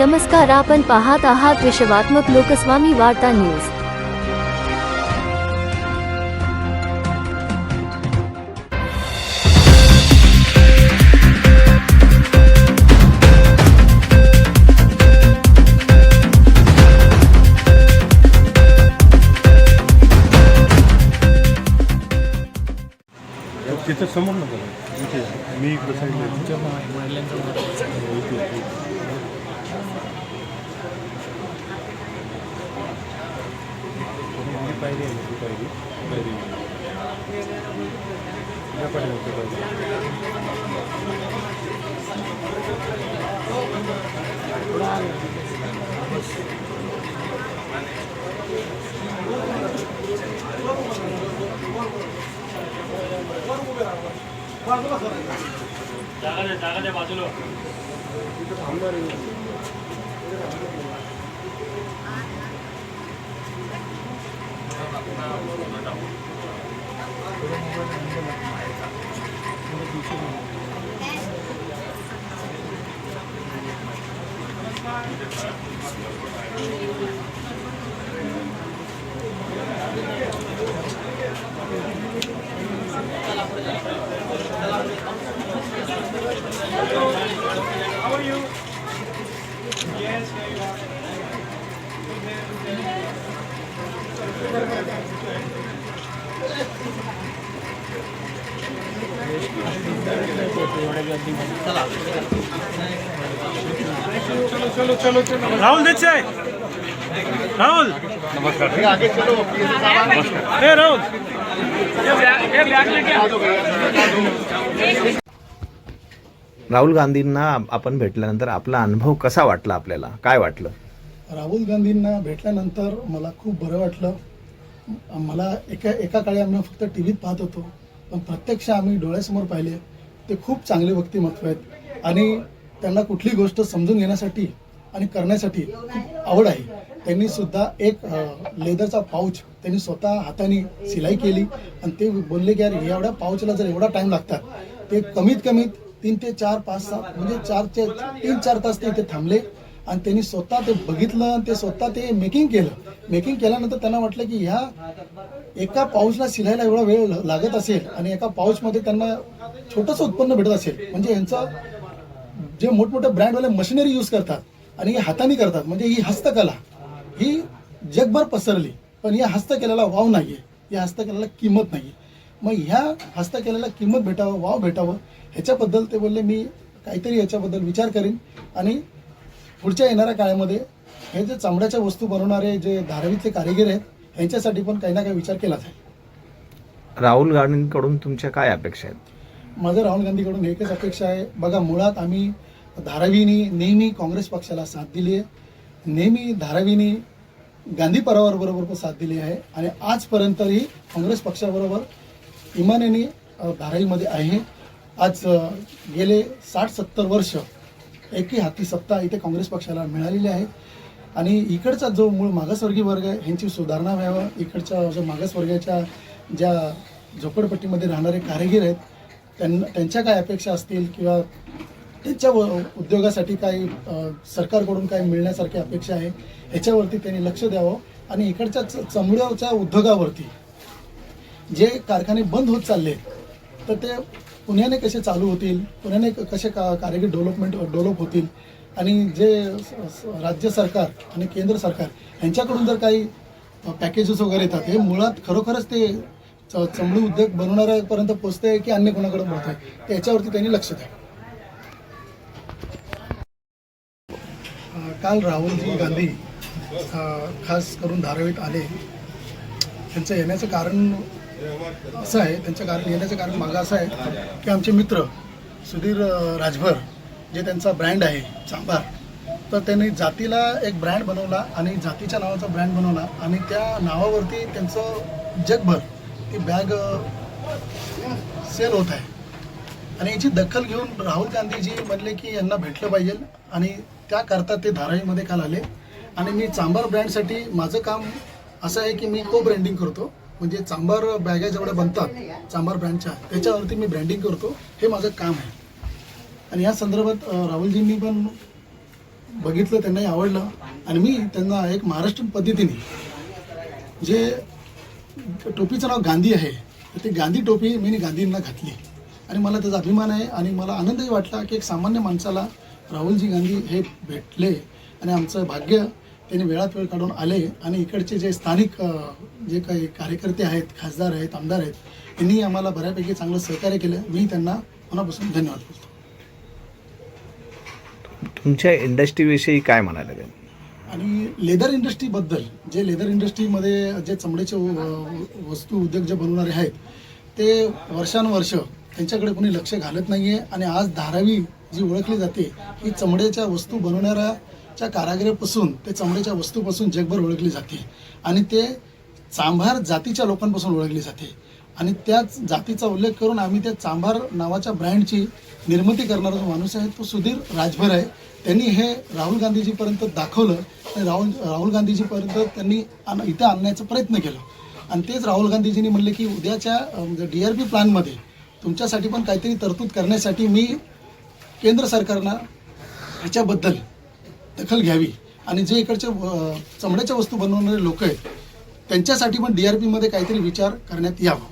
नमस्कार आपण पाहत आहात विश्वात्मक लोकस्वामी वार्ता न्यूज़. तिथं समोर नका मी इकडं साईडला इथे. ही पायरी आहे ना, ही पायरी Yes, there you are. Rahul Desai Rahul. ए राहुल. राहुल गांधींना आपण भेटल्यानंतर आपला अनुभव कसा वाटला आपल्याला? काय वाटलं? राहुल गांधींना भेटल्यानंतर मला खूप बरं वाटलं. मला एका एका काळी आम्ही फक्त टी व्हीत पाहत होतो. पण प्रत्यक्ष आम्ही डोळ्यासमोर पाहिले. ते खूप चांगले व्यक्तिमत्व आहेत. आणि त्यांना कुठली गोष्ट समजून घेण्यासाठी आणि करण्यासाठी खूप आवड आहे. त्यांनी सुद्धा एक लेदरचा पाऊच त्यांनी स्वतः हाताने सिलाई केली. आणि ते बोलले की यार एवढ्या पाऊचला जर एवढा टाइम लागतात ते कमीत कमीत तीन ते चार पाच सहा म्हणजे चार ते तीन चार तास ते इथे थांबले. आणि त्यांनी स्वतः ते बघितलं ते स्वतः ते मेकिंग केलं. मेकिंग केल्यानंतर त्यांना वाटलं की ह्या एका पाऊसला शिलायला एवढा वेळ लागत असेल आणि एका पाऊसमध्ये त्यांना छोटंसं उत्पन्न भेटत असेल. म्हणजे यांचं जे मोठमोठे ब्रँडवाले मशिनरी यूज करतात आणि हे हाताने करतात म्हणजे ही हस्तकला ही जगभर पसरली पण या हस्तकलेला वाव नाही आहे या हस्तकलेला किंमत नाही मग ह्या हस्तकलेला किंमत भेटावं वाव भेटावं ह्याच्याबद्दल ते बोलले मी काहीतरी याच्याबद्दल विचार करीन आणि पुढच्या येणाऱ्या काळामध्ये हे जे चामड्याच्या वस्तू बनवणारे जे धारावीतले कारिगीर आहेत यांच्यासाठी पण काही ना काही विचार केला जाईल राहुल गांधींकडून तुमच्या काय अपेक्षा आहेत? माझं राहुल गांधीकडून एकच अपेक्षा आहे. बघा मुळात आम्ही धारावीनी नेहमी काँग्रेस पक्षाला साथ दिली आहे. नेहमी धारावीनी गांधी परिवाराबरोबर पण साथ दिली आहे. आणि आजपर्यंतही काँग्रेस पक्षाबरोबर इमानेने धारावीमध्ये आहे. आज गेले साठ सत्तर वर्ष एकही हाती सत्ता इथे काँग्रेस पक्षाला मिळालेली आहे. आणि इकडचा जो मूळ मागासवर्गीय वर्ग आहे ह्यांची सुधारणा व्हावं. इकडच्या जो मागासवर्गाच्या ज्या झोपडपट्टीमध्ये राहणारे कारागीर आहेत त्यांना त्यांच्या काय अपेक्षा असतील किंवा त्यांच्या व- उद्योगासाठी काही सरकारकडून काही मिळण्यासारखी अपेक्षा आहे ह्याच्यावरती त्यांनी लक्ष द्यावं. आणि इकडच्या च- चमड्याच्या उद्योगावरती जे कारखाने बंद होत चालले तर ते पुण्याने कसे चालू होतील पुण्याने कसे का कारागीर डेव्हलपमेंट डेव्हलप होतील आणि जे राज्य सरकार आणि केंद्र सरकार यांच्याकडून जर काही पॅकेजेस वगैरे येतात हे मुळात खरोखरच ते च- चमडी उद्योग बनवणाऱ्यापर्यंत आहे की अन्य कोणाकडे पोहोचत आहे त्याच्यावरती त्यांनी लक्ष द्या. काल राहुलजी गांधी खास करून धारावीत आले. त्यांचं येण्याचं कारण असं आहे त्यांच्या कारण येण्याचं कारण मागं असं आहे की आमचे मित्र सुधीर राजभर जे त्यांचा ब्रँड आहे चांभार तर त्यांनी जातीला एक ब्रँड बनवला आणि जातीच्या नावाचा ब्रँड बनवला आणि त्या नावावरती त्यांचं जगभर ती बॅग सेल होत आहे. आणि याची दखल घेऊन राहुल गांधीजी म्हणले की यांना भेटलं पाहिजे आणि त्याकरता ते धारावीमध्ये काल आले. आणि मी चांभार ब्रँडसाठी माझं काम असं आहे की मी को ब्रँडिंग करतो. म्हणजे चांबार बॅगा जेवढ्या बनतात चांबार ब्रँडच्या त्याच्यावरती मी ब्रँडिंग करतो. हे माझं काम आहे. आणि या संदर्भात राहुलजींनी पण बघितलं त्यांनाही आवडलं. आणि मी त्यांना एक महाराष्ट्र पद्धतीने जे टोपीचं नाव गांधी आहे तर ती गांधी टोपी मी गांधींना घातली. आणि मला त्याचा अभिमान आहे आणि मला आनंदही वाटला की एक सामान्य माणसाला राहुलजी गांधी हे भेटले. आणि आमचं भाग्य त्यांनी वेळात वेळ काढून आले आणि इकडचे जे स्थानिक जे काही कार्यकर्ते आहेत खासदार आहेत आमदार आहेत यांनी आम्हाला बऱ्यापैकी चांगलं सहकार्य केलं. मी त्यांना मनापासून धन्यवाद बोलतो तुमच्या इंडस्ट्रीविषयी काय म्हणाले ते आणि लेदर इंडस्ट्रीबद्दल जे लेदर इंडस्ट्रीमध्ये जे चमड्याचे वस्तू उद्योग जे बनवणारे आहेत ते वर्षानुवर्ष त्यांच्याकडे कोणी लक्ष घालत नाही आहे आणि आज धारावी जी ओळखली जाते ही चमड्याच्या वस्तू बनवणाऱ्याच्या कारागिरीपासून ते चमड्याच्या वस्तूपासून जगभर ओळखली जाते. आणि ते चांभार जातीच्या लोकांपासून ओळखली जाते. आणि त्याच जातीचा उल्लेख करून आम्ही त्या चांभार नावाच्या ब्रँडची निर्मिती करणारा जो माणूस आहे तो सुधीर राजभर आहे. त्यांनी हे राहुल गांधीजीपर्यंत दाखवलं. आणि राहुल राहुल गांधीजीपर्यंत त्यांनी आण- इथे आणण्याचा प्रयत्न केला. आणि तेच राहुल गांधीजींनी म्हणले की उद्याच्या म्हणजे डी आर पी प्लॅनमध्ये तुमच्यासाठी पण काहीतरी तरतूद करण्यासाठी मी केंद्र सरकारनं ह्याच्याबद्दल दखल घ्यावी आणि जे इकडचे चमड्याच्या वस्तू बनवणारे लोक आहेत त्यांच्यासाठी पण डी आर पीमध्ये काहीतरी विचार करण्यात यावा.